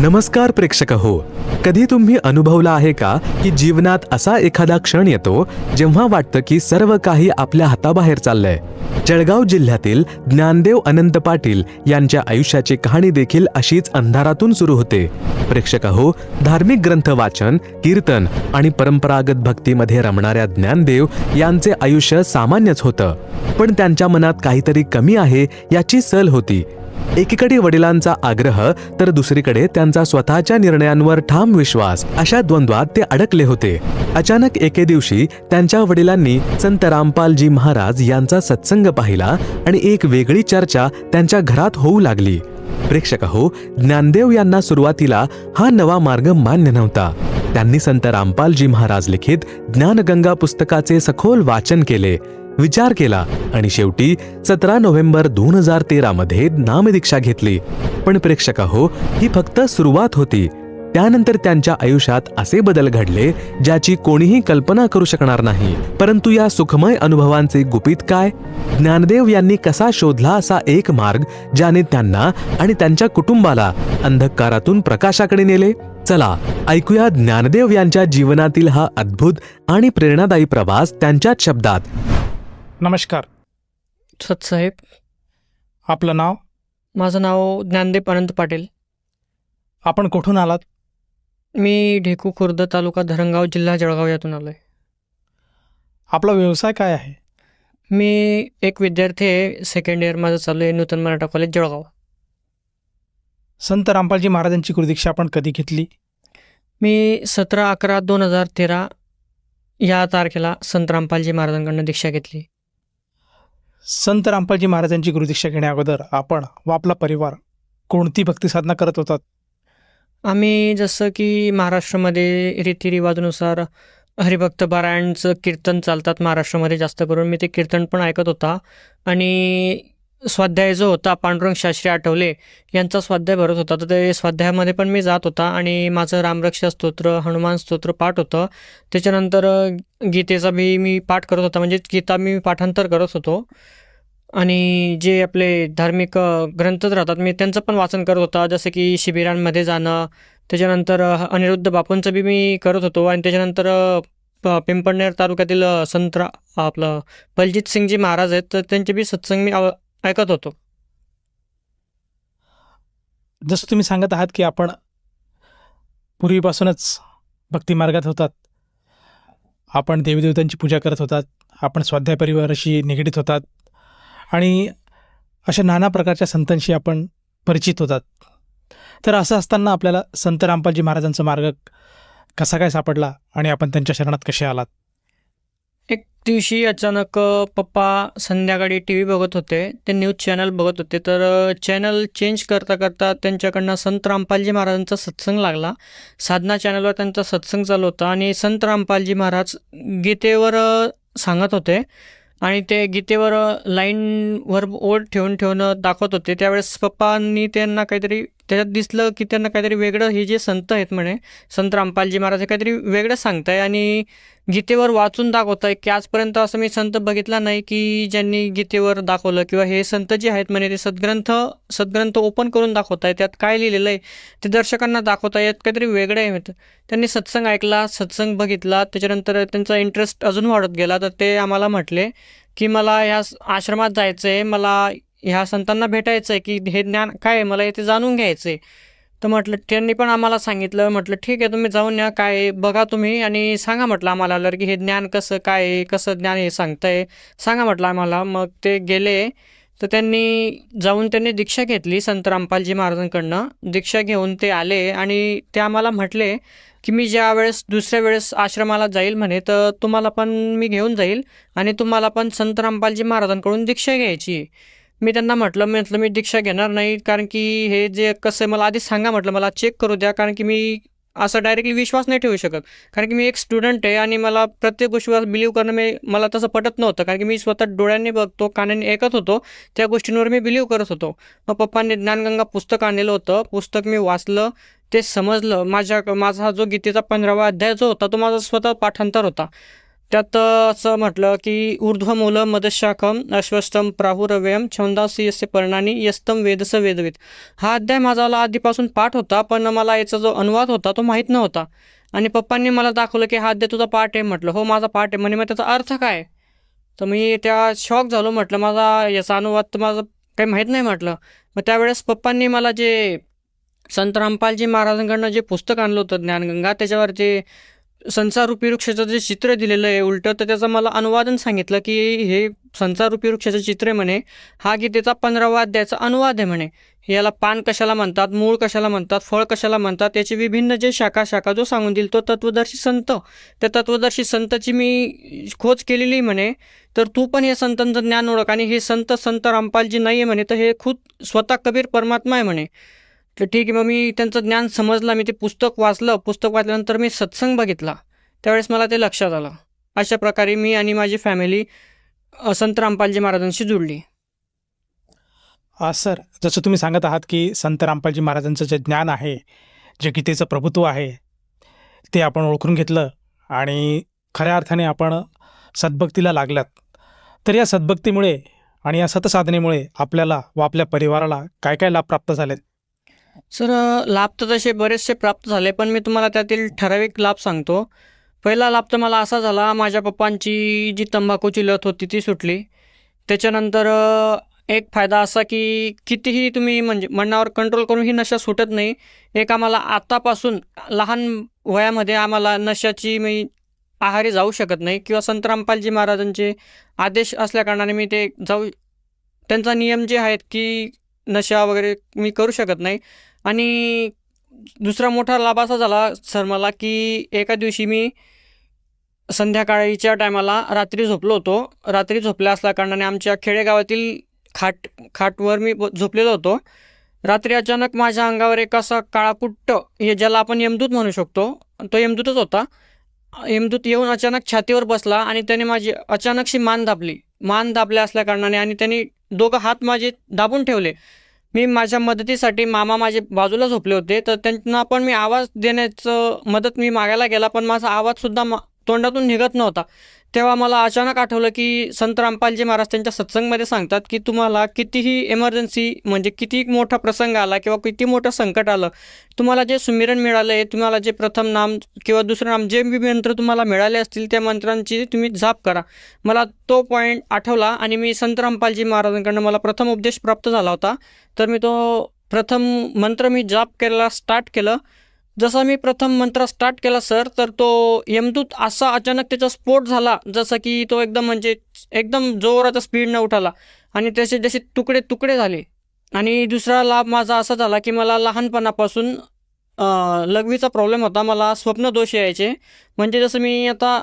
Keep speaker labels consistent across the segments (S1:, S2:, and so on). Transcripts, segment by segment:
S1: नमस्कार प्रेक्षक हो. कधी तुम्ही अनुभवला आहे का की जीवनात असा एखादा क्षण येतो जेव्हा वाटतं की सर्व काही आपल्या हाताबाहेर चाललंय? जळगाव जिल्ह्यातील ज्ञानदेव अनंत पाटील यांच्या आयुष्याची कहाणी देखील अशीच अंधारातून सुरू होते. प्रेक्षक हो धार्मिक ग्रंथ वाचन कीर्तन आणि परंपरागत भक्तीमध्ये रमणाऱ्या ज्ञानदेव यांचे आयुष्य सामान्यच होतं. पण त्यांच्या मनात काहीतरी कमी आहे याची सल होती. एकीकडे वडिलांचा आग्रह तर दुसरीकडे त्यांचा स्वतःच्या निर्णयांवर ठाम विश्वास. अशा द्वंद्वात ते अडकले होते. अचानक एके दिवशी त्यांच्या वडिलांनी संत रामपालजी महाराज यांचा सत्संग पाहिला आणि एक वेगळी चर्चा त्यांच्या घरात होऊ लागली. प्रेक्षक हो ज्ञानदेव यांना सुरुवातीला हा नवा मार्ग मान्य नव्हता. त्यांनी संत रामपालजी महाराज लिखित ज्ञानगंगा पुस्तकाचे सखोल वाचन केले. विचार केला आणि शेवटी सतरा नोव्हेंबर दोन हजार तेरामध्ये नामदीक्षा घेतली. पण प्रेक्षक हो ही फक्त सुरुवात होती. त्यानंतर त्यांच्या आयुष्यात असे बदल घडले ज्याची कोणीही कल्पना करू शकणार नाही. परंतु या सुखमय अनुभवांचे गुपित काय? ज्ञानदेव यांनी कसा शोधला असा एक मार्ग ज्याने त्यांना आणि त्यांच्या कुटुंबाला अंधकारातून प्रकाशाकडे नेले? चला ऐकूया ज्ञानदेव यांच्या जीवनातील हा अद्भुत आणि प्रेरणादायी प्रवास त्यांच्याच शब्दात.
S2: नमस्कार.
S3: सतसाहेब.
S2: आपलं नाव?
S3: माझं नाव ज्ञानदेव अनंत पाटील.
S2: आपण कुठून आलात?
S3: मी ढेकू खुर्द तालुका धरणगाव जिल्हा जळगाव यातून आलो आहे
S2: आपला व्यवसाय काय आहे?
S3: मी एक विद्यार्थी आहे सेकंड इयर माझं चालू आहे नूतन मराठा कॉलेज जळगाव.
S2: संत रामपालजी महाराजांची गुरुदीक्षा आपण कधी घेतली?
S3: मी सतरा अकरा दोन हजार तेरा या तारखेला संत रामपालजी महाराजांकडनं दीक्षा घेतली.
S2: संत रामपालजी महाराजांची गुरुदीक्षा घेण्या अगोदर आपण व आपला परिवार कोणती भक्ती साधना करत होतात?
S3: आम्ही जसं की महाराष्ट्रामध्ये रीतिरिवाजानुसार हरिभक्त पारायणचं कीर्तन चालतात महाराष्ट्रामध्ये जास्त करून. मी ते कीर्तन पण ऐकत होता. आणि स्वाध्याय जो होता पांडुरंग शास्त्री आठवले यांचा स्वाध्याय भरत होता. तर ते स्वाध्यायामध्ये पण मी जात होता आणि माझं रामरक्षा स्तोत्र हनुमान स्तोत्र पाठ होतं. त्याच्यानंतर गीतेचा बी मी पाठ करत होता. म्हणजे गीता मी पाठांतर करत होतो. आणि जे आपले धार्मिक ग्रंथच ग्रंथ राहतात मी त्यांचं पण वाचन करत होता. जसं की शिबिरांमध्ये जाणं त्याच्यानंतर अनिरुद्ध बापूंचं बी मी करत होतो. आणि त्याच्यानंतर प- पिंपळनेर तालुक्यातील संत आपलं बलजित सिंगजी महाराज आहेत. तर त्यांचे बी सत्संग मी ऐकत होतो?
S2: जसं तुम्ही सांगत आहात की आपण पूर्वीपासूनच भक्ती मार्गात होतात. आपण देवीदेवतांची पूजा करत होतात. आपण स्वाध्याय परिवाराशी निगडीत होतात. आणि अशा नाना प्रकारच्या संतांशी आपण परिचित होतात. तर असं असताना आपल्याला संत रामपालजी महाराजांचा मार्ग कसा काय सापडला आणि आपण त्यांच्या शरणात कसे आलात?
S3: एक दिवशी अचानक पप्पा संध्याकाळी टी व्ही बघत होते. ते न्यूज चॅनल बघत होते. तर चॅनल चेंज करता करता त्यांच्याकडनं संत रामपालजी महाराजांचा सत्संग लागला. साधना चॅनलवर त्यांचा सत्संग चालू होता आणि संत रामपालजी महाराज गीतेवर सांगत होते. आणि ते गीतेवर लाईनवर ओढ ठेवून ठेवून दाखवत होते. त्यावेळेस पप्पांनी त्यांना काहीतरी त्याच्यात दिसलं की त्यांना काहीतरी वेगळं हे जे संत आहेत म्हणे संत रामपालजी महाराज हे काहीतरी वेगळं सांगताय आणि गीतेवर वाचून दाखवत आहे की आजपर्यंत असं मी संत बघितला नाही की ज्यांनी गीतेवर दाखवलं किंवा हे संत जे आहेत म्हणे ते सद्ग्रंथ सद्ग्रंथ ओपन करून दाखवत आहे त्यात काय लिहिलेलं आहे ते दर्शकांना दाखवत येत काहीतरी वेगळं आहे म्हणतं. त्यांनी सत्संग ऐकला सत्संग बघितला त्याच्यानंतर त्यांचा इंटरेस्ट अजून वाढत गेला तर ते आम्हाला म्हटले की मला ह्या आश्रमात जायचं आहे मला ह्या संतांना भेटायचं आहे की हे ज्ञान काय आहे? मला ते जाणून घ्यायचं आहे तर म्हटलं त्यांनी पण आम्हाला सांगितलं. म्हटलं ठीक आहे तुम्ही जाऊन या. काय बघा तुम्ही आणि सांगा म्हटलं आम्हाला आल्यावर की हे ज्ञान कसं काय आहे? कसं ज्ञान हे सांगताय? सांगा म्हटलं आम्हाला. मग ते गेले. तर त्यांनी जाऊन त्यांनी दीक्षा घेतली संत रामपालजी महाराजांकडनं. दीक्षा घेऊन ते आले आणि ते आम्हाला म्हटले की मी ज्या वेळेस दुसऱ्या वेळेस आश्रमाला जाईल म्हणे तर तुम्हाला पण मी घेऊन जाईल आणि तुम्हाला पण संत रामपालजी महाराजांकडून दीक्षा घ्यायची. आहे. मी त्यांना म्हटलं म्हटलं मी दीक्षा घेणार नाही कारण की हे जे कसं आहे मला आधी सांगा म्हटलं मला चेक करू द्या कारण की मी असं डायरेक्टली विश्वास नाही ठेवू शकत. कारण की मी एक स्टुडंट आहे आणि मला प्रत्येक गोष्टीवर बिलीव्ह करणं मी मला तसं पटत नव्हतं कारण की मी स्वतः डोळ्यांनी बघतो कानाने ऐकत होतो त्या गोष्टींवर मी बिलीव्ह करत होतो. मग पप्पांनी ज्ञानगंगा पुस्तक आणलेलं होतं पुस्तक मी वाचलं ते समजलं. माझ्या माझा जो गीतेचा पंधरावा अध्याय जो होता तो माझा स्वतः पाठांतर होता. त्यात असं म्हटलं की ऊर्ध्वमूलं मदशाखम अश्वस्तम प्राहुरव्यम छंदासी यस्य पर्णानी यस्तम वेदस वेदवेद हा अध्याय माझा आधीपासून पाठ होता पण मला याचा जो अनुवाद होता तो माहीत नव्हता. आणि पप्पांनी मला दाखवलं की हा अध्याय तुझा पाठ आहे म्हटलं. हो माझा पाठ आहे. म्हणे मग त्याचा अर्थ काय? तर मी त्या शॉक झालो म्हटलं. माझा याचा अनुवाद तर माझं काही माहीत नाही म्हटलं. मग त्यावेळेस पप्पांनी मला जे संत रामपालजी महाराजांकडनं जे पुस्तक आणलं होतं ज्ञानगंगा त्याच्यावर जे संसारूपी वृक्षाचं जे चित्र दिलेलं आहे उलटं तर त्याचं मला अनुवादन सांगितलं की हे संसारूपी वृक्षाचं चित्र आहे म्हणे हा गीतेचा पंधरावा अध्यायाचा अनुवाद आहे म्हणे. याला पान कशाला म्हणतात मूळ कशाला म्हणतात फळ कशाला म्हणतात याचे विभिन्न जे शाखा शाखा जो सांगून देईल तो तत्वदर्शी संत. त्या तत्वदर्शी संतची मी खोज केलेली आहे म्हणे तर तू पण हे संतांचं ज्ञान ओळख आणि हे संत संत रामपालजी नाही आहे म्हणे तर हे खुद स्वतः कबीर परमात्मा आहे म्हणे. तर ठीक आहे मग मी त्यांचं ज्ञान समजलं मी ते पुस्तक वाचलं. पुस्तक वाचल्यानंतर मी सत्संग बघितला. त्यावेळेस मला ते लक्षात आलं. अशा प्रकारे मी आणि माझी फॅमिली संत रामपालजी महाराजांशी जुळली.
S2: हा सर जसं तुम्ही सांगत आहात की संत रामपालजी महाराजांचं जे ज्ञान आहे जे गीतेचं प्रभुत्व आहे ते आपण ओळखून घेतलं आणि खऱ्या अर्थाने आपण सद्भक्तीला लागलात. तर या सद्भक्तीमुळे आणि या सतसाधनेमुळे आपल्याला व आपल्या परिवाराला काय काय लाभ प्राप्त झालेत?
S3: सर लाभ तर तसे बरेचसे प्राप्त झाले पण मी तुम्हाला त्यातील ठराविक लाभ सांगतो. पहिला लाभ तर मला असा झाला माझ्या पप्पांची जी तंबाखूची लत होती ती सुटली. त्याच्यानंतर एक फायदा असा की कितीही तुम्ही म्हणजे मनावर कंट्रोल करून ही नशा सुटत नाही एक आम्हाला आत्तापासून लहान वयामध्ये आम्हाला नशाची मी आहारी जाऊ शकत नाही किंवा संत रामपालजी महाराजांचे आदेश असल्याकारणाने मी ते जाऊ त्यांचा नियम जे आहेत की नशा वगैरे मी करू शकत नाही. आणि दुसरा मोठा लाभ असा झाला सर मला की एका दिवशी मी संध्याकाळीच्या टायमाला रात्री झोपलो होतो. रात्री झोपल्या असल्या कारणाने आमच्या खेडेगावातील खाट खाटवर मी झोपलेलो होतो. रात्री अचानक माझ्या अंगावर एक असा काळापुट्ट हे ज्याला आपण यमदूत म्हणू शकतो तो यमदूतच होता. यमदूत येऊन अचानक छातीवर बसला आणि त्याने माझी अचानकशी मान दाबली. मान दाबल्या असल्या कारणाने आणि त्यांनी दोघं हात माझे दाबून ठेवले. मी माझ्या मदतीसाठी मामा माझे बाजूला झोपले होते तर त्यांना पण मी आवाज देण्याचं मदत मी मागायला गेला पण माझा आवाजसुद्धा मा तोंडातून निघत नव्हता. तेव्हा मला अचानक आठवलं की संत रामपालजी महाराज त्यांच्या सत्संगमध्ये सांगतात की तुम्हाला कितीही इमर्जन्सी म्हणजे किती मोठा प्रसंग आला किंवा किती मोठं संकट आलं तुम्हाला जे सुमिरन मिळालं आहे तुम्हाला जे प्रथम नाम किंवा दुसरं नाम जे बी मंत्र तुम्हाला मिळाले असतील त्या मंत्रांची तुम्ही जाप करा. मला तो पॉईंट आठवला आणि मी संत रामपालजी महाराजांकडनं मला प्रथम उपदेश प्राप्त झाला होता. तर मी तो प्रथम मंत्र मी जाप करायला स्टार्ट केलं. जसा मी प्रथम मंत्र स्टार्ट केला सर तर तो यमदूत असा अचानक त्याचा स्फोट झाला जसं की तो एकदम म्हणजे एकदम जोराचा स्पीडनं उठाला. आणि त्याचे जसे तुकडे तुकडे झाले. आणि दुसरा लाभ माझा असा झाला की मला लहानपणापासून लघवीचा प्रॉब्लेम होता. मला स्वप्न दोष यायचे. म्हणजे जसं मी आता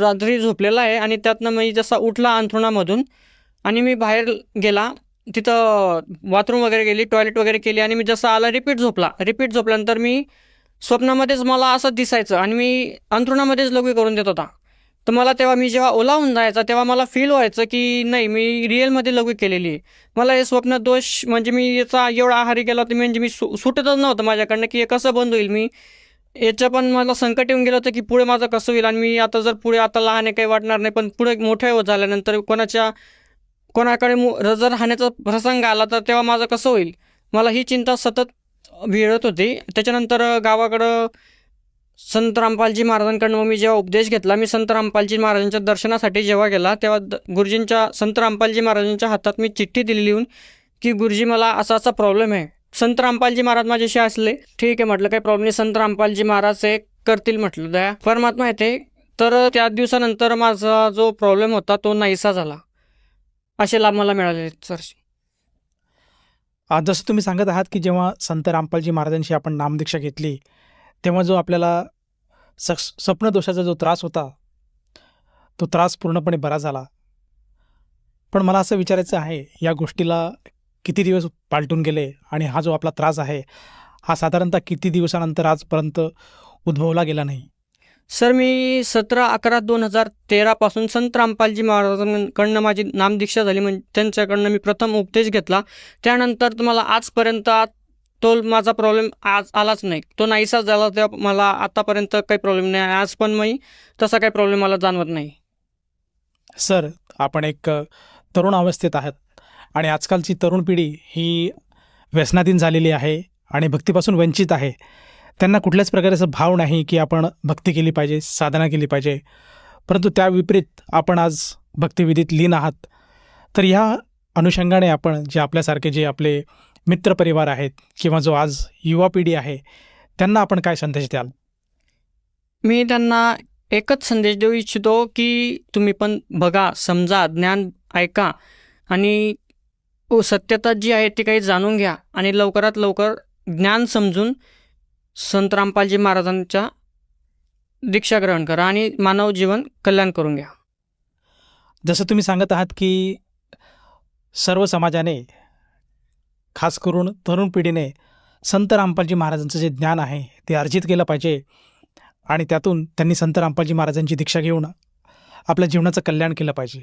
S3: रात्री झोपलेला आहे आणि त्यातनं मी जसा उठला अंथरुणामधून आणि मी बाहेर गेला तिथं बाथरूम वगैरे गेली टॉयलेट वगैरे केली आणि मी जसं आला रिपीट झोपला. रिपीट झोपल्यानंतर मी स्वप्नामध्येच मला असं दिसायचं आणि मी अंथरुणामध्येच लघवी करून देत होता. तर मला तेव्हा मी जेव्हा ओलावून जायचा तेव्हा मला फील व्हायचं की नाही मी रिअलमध्ये लघवी केलेली आहे. मला हे स्वप्न दोष म्हणजे मी याचा एवढा आहारी गेला होता म्हणजे मी सु सुटतच नव्हतं माझ्याकडनं की हे कसं बंद होईल. मी याचं पण मला संकट येऊन गेलं होतं की पुढे माझं कसं होईल आणि मी आता जर पुढे आता लहान आहे काही वाटणार नाही पण पुढे मोठ्या होत झाल्यानंतर कोणाच्या कोणाकडे मु जर राहण्याचा प्रसंग आला तर तेव्हा माझं कसं होईल? मला ही चिंता सतत भिडत होती. त्याच्यानंतर गावाकडं संत रामपालजी महाराजांकडनं मग मी जेव्हा उपदेश घेतला मी संत रामपालजी महाराजांच्या दर्शनासाठी जेव्हा गेला तेव्हा गुरुजींच्या संत रामपालजी महाराजांच्या हातात मी चिठ्ठी दिली लिहून की गुरुजी मला असा असा प्रॉब्लेम आहे. संत रामपालजी महाराज माझ्याशी असले ठीक आहे म्हटलं काही प्रॉब्लेम नाही. संत रामपालजी महाराज हे करतील म्हटलं दया. परमात्मा येते तर त्या दिवसानंतर माझा जो प्रॉब्लेम होता तो नाहीसा झाला. असे लाभ मला मिळाले सर
S2: जसं तुम्ही सांगत आहात की जेव्हा संत रामपालजी महाराजांशी आपण नामदीक्षा घेतली तेव्हा जो आपल्याला सक्स स्वप्नदोषाचा जो त्रास होता तो त्रास पूर्णपणे बरा झाला. पण मला असं विचारायचं आहे या गोष्टीला किती दिवस पालटून गेले आणि हा जो आपला त्रास आहे हा साधारणतः किती दिवसानंतर आजपर्यंत उद्भवला गेला नाही?
S3: सर मी सतरा अकरा दोन हजार तेरापासून संत रामपालजी महाराजांकडनं माझी नामदीक्षा झाली. म्हणजे त्यांच्याकडनं मी प्रथम उपदेश घेतला. त्यानंतर तुम्हाला आजपर्यंत तो माझा प्रॉब्लेम आज आलाच नाही. तो नाहीसा झाला तेव्हा मला आतापर्यंत काही प्रॉब्लेम नाही. आज पण मी तसा काही प्रॉब्लेम मला जाणवत नाही.
S2: सर आपण एक तरुण अवस्थेत आहात आणि आजकालची तरुण पिढी ही व्यसनाधीन झालेली आहे आणि भक्तीपासून वंचित आहे. त्यांना कुठल्याच प्रकारचा भाव नाही की आपण भक्ती केली पाहिजे साधना केली पाहिजे. परंतु त्या विपरीत आपण आज भक्तिविधीत लीन आहात. तर ह्या अनुषंगाने आपण जे आपल्यासारखे जे आपले मित्रपरिवार आहेत किंवा जो आज युवा पिढी आहे त्यांना आपण काय संदेश द्याल?
S3: मी त्यांना एकच संदेश देऊ इच्छितो की तुम्ही पण बघा समजा ज्ञान ऐका आणि सत्यता जी आहे ती काही जाणून घ्या आणि लवकरात लवकर ज्ञान समजून संत रामपालजी महाराजांच्या दीक्षा ग्रहण करा आणि मानव जीवन कल्याण करून घ्या.
S2: जसं तुम्ही सांगत आहात की सर्व समाजाने खास करून तरुण पिढीने संत रामपालजी महाराजांचं जे ज्ञान आहे ते अर्जित केलं पाहिजे आणि त्यातून त्यांनी संत रामपालजी महाराजांची दीक्षा घेऊन आपल्या जीवनाचं कल्याण केलं पाहिजे.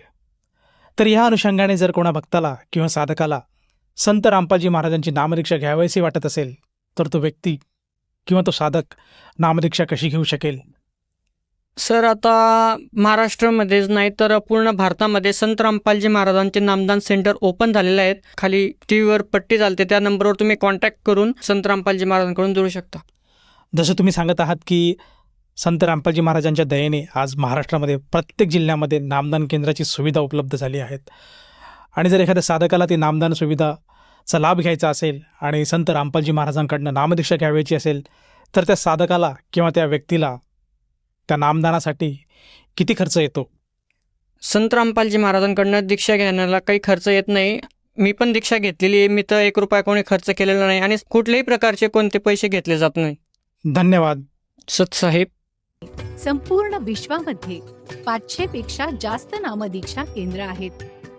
S2: तर ह्या अनुषंगाने जर कोणा भक्ताला किंवा साधकाला संत रामपालजी महाराजांची नामदीक्षा घ्यावयाशी वाटत असेल तर तो व्यक्ती किंवा तो साधक नामदीक्षा कशी घेऊ शकेल?
S3: सर आता महाराष्ट्रामध्येच नाही तर पूर्ण भारतामध्ये संत रामपालजी महाराजांचे नामदान सेंटर ओपन झालेले आहेत. खाली टी व्हीवर पट्टी चालते त्या नंबरवर तुम्ही कॉन्टॅक्ट करून संत रामपालजी महाराजांकडून जोडू शकता.
S2: जसं तुम्ही सांगत आहात की संत रामपालजी महाराजांच्या दयेने आज महाराष्ट्रामध्ये प्रत्येक जिल्ह्यामध्ये नामदान केंद्राची सुविधा उपलब्ध झाली आहेत. आणि जर एखाद्या साधकाला ती नामदान सुविधाचा लाभ घ्यायचा असेल आणि संत रामपालजी महाराजांकडनं नामदीक्षा घ्यावयाची असेल तर त्या साधकाला किंवा त्या व्यक्तीला त्या नामदानासाठी किती खर्च येतो?
S3: संत रामपालजी महाराजांकडनं दीक्षा घेण्याला काही खर्च येत नाही. मी पण दीक्षा घेतलेली आहे. मी तर एक रुपया कोणी खर्च केलेला नाही आणि कुठल्याही प्रकारचे कोणते पैसे घेतले जात नाही.
S2: धन्यवाद.
S3: सतसाहेब.
S4: संपूर्ण विश्वामध्ये पाचशे पेक्षा जास्त नामदीक्षा केंद्र आहेत.